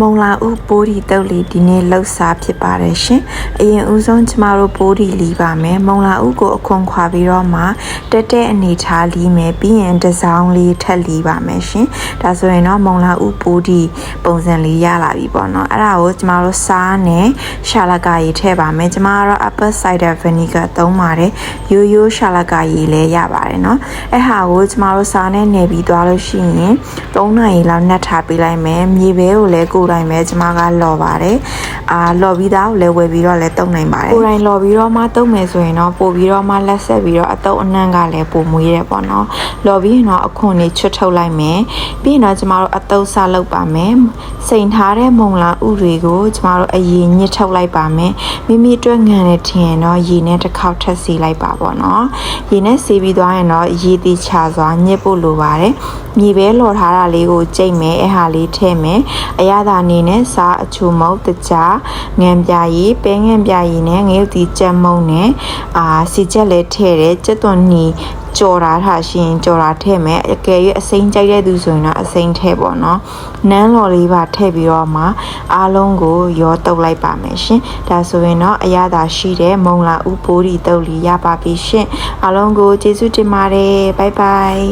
မုံလာဦးပိုးဒီတုတ်လီဒီနေ့လှုပ်စားဖြစ်ပါတယ်ရှင်။အရင်ဦးဆုံးကျမတို့ပိုးဒီလီပါမယ်။မုံလာဦးကိုအခွန်ခွာပြီးတော့မှတက်တဲ့အနေထားလီမယ်ပြီးရင်တစ်စောင်းလေးထက်လီပါမယ်ရှင်။ဒါဆိုရင်တော့မုံလာဦးပိုးဒီပုံစံလေးရလာပြီပေါ့နော်။အဲ့ဒါကိုကျမတို့စားနဲ့ရှာလကာရီထည့်ပါမယ်။ကျမကတော့ apple cider vinegar သုံးပါတယ်။ရိုးရိုးရှာလကာရီလည်းရပါတယ်နော်။အဲ့ဟာကိုကျမတို့စားနဲ့နေပြီးသွားလို့ရှိရင်3နာရီလောက်နှက်ထားပေးလိုက်မယ်။မြေပဲကိုလည်းကိုယ်တိုင်ပဲကျမကလော်ပါတယ်။အာလော်ပြီးသားကိုလည်းဝယ်ပြီးတော့လည်းတုံနိုင်ပါတယ်။ကိုယ်တိုင်လော်ပြီးတော့မှတုံမယ်ဆိုရင်တော့ပို့ပြီးတော့မှလက်ဆက်ပြီးတော့အတုပ်အနှံ့ကလည်းပိုမွေးတယ်ပေါ့နော်။လော်ပြီးရင်တော့အခွန်လေးချွတ်ထုတ်လိုက်မယ်။ပြီးရင်တော့ကျမတို့အတုပ်စားလုပ်ပါမယ်။စိန်ထားတဲ့မုံလာဥတွေကိုကျမတို့အရင်ညှစ်ထုတ်လိုက်ပါမယ်။မိမိအတွက်ငံနဲ့ထင်ရင်တော့ရေနဲ့တစ်ခေါက်ထပ်စီလိုက်ပါပေါ့နော်။ရေနဲ့စီပြီးသွားရင်တော့ရေတီချစွာညှစ်ဖို့လိုပါတယ်။မြေပဲလော်ထားတာလေးကိုကြိတ်မယ်အဲ့ဟာလေးထည့်မယ်။အရသာအနေနဲ့စားအချိုမုတ်တကြားငံပြာရည်ပဲငံပြာရည်နဲ့ငရုတ်တီကြက်မုံနဲ့အာစီချက်လည်းထည့်တယ်ကြက်သွန်နီကြော်တာထားရှင်ကြော်တာထည့်မယ်အကယ်၍အစိမ်းကြိုက်တဲ့သူဆိုရင်တော့အစိမ်းထည့်ပေါ့နော်နန်းလော်လေးပါထည့်ပြီးတော့မှအားလုံးကိုရောတုပ်လိုက်ပါမယ်ရှင်ဒါဆိုရင်တော့အရသာရှိတဲ့မုံလာဥပိုးဒီတုပ်လီရပါပြီရှင်အားလုံးကိုကျေးဇူးတင်ပါတယ်ဘိုင်ဘိုင်